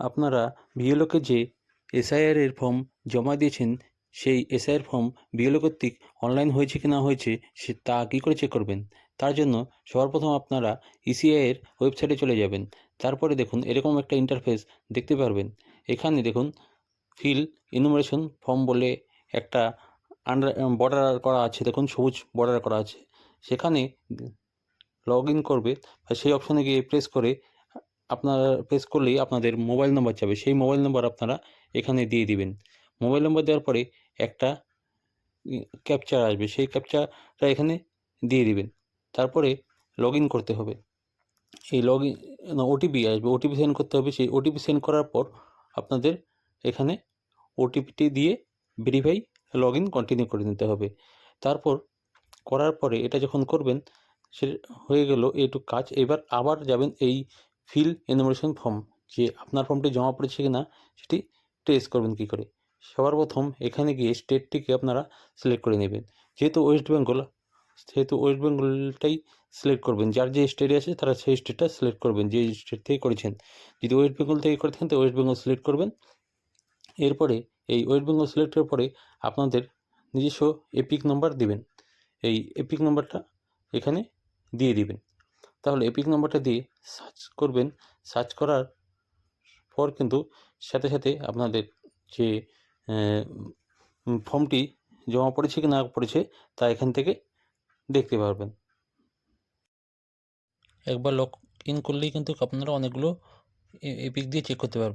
আপনারা বিএলওকে যে এসআইআরের ফর্ম জমা দিয়েছেন, সেই এসআইআর ফর্ম বিএলও কর্তৃক অনলাইন হয়েছে কি না হয়েছে, সে তা কী করে চেক করবেন? তার জন্য সবার প্রথম আপনারা ইসিআইয়ের ওয়েবসাইটে চলে যাবেন। তারপরে দেখুন, এরকম একটা ইন্টারফেস দেখতে পারবেন। এখানে দেখুন ফিল ইনুমারেশন ফর্ম বলে একটা আন্ডার বর্ডার করা আছে। দেখুন, সবুজ বর্ডার করা আছে। সেখানে লগ ইন করবে সেই অপশানে গিয়ে প্রেস করে আপনারা প্রেস করলেই আপনাদের মোবাইল নম্বর যাবে। সেই মোবাইল নম্বর আপনারা এখানে দিয়ে দিবেন। মোবাইল নম্বর দেওয়ার পরে একটা ক্যাপচার আসবে। সেই ক্যাপচারটা এখানে দিয়ে দিবেন। তারপরে লগ ইন করতে হবে। এই লগ ইন ওটিপি আসবে। ওটিপি সেন্ড করতে হবে। সেই ওটিপি সেন্ড করার পর আপনাদের এখানে ওটিপিটি দিয়ে ভেরিফাই লগ ইন কন্টিনিউ করে নিতে হবে। তারপর করার পরে এটা যখন করবেন, সে হয়ে গেল এইটুক কাজ। এবার আবার যাবেন এই ফিল এনুমারেশন ফর্ম যে আপনার ফর্মটি জমা পড়েছে কি না সেটি টেস্ট করবেন কী করে? সবার প্রথম এখানে গিয়ে স্টেটটিকে আপনারা সিলেক্ট করে নেবেন। যেহেতু ওয়েস্ট বেঙ্গল সেহেতু ওয়েস্ট বেঙ্গলটাই সিলেক্ট করবেন। যার যে স্টেটে আছে তারা সেই স্টেটটা সিলেক্ট করবেন যে স্টেট থেকে করেছেন। যদি ওয়েস্ট বেঙ্গল থেকে করে থাকেন তো ওয়েস্ট বেঙ্গল সিলেক্ট করবেন। এরপরে এই ওয়েস্ট বেঙ্গল সিলেক্টের পরে আপনাদের নিজস্ব এপিক নাম্বার দিবেন। এই এপিক নাম্বারটা এখানে দিয়ে দিবেন। তাহলে এপিক নাম্বারটা দিয়ে সার্চ করবেন। সার্চ করার পর কিন্তু সাথে সাথে আপনাদের যে ফর্মটি জমা পড়েছে কি না পড়েছে তা এখান থেকে দেখতে পারবেন। একবার লগ ইন করলেই কিন্তু আপনারা অনেকগুলো এপিক দিয়ে চেক করতে পারবেন।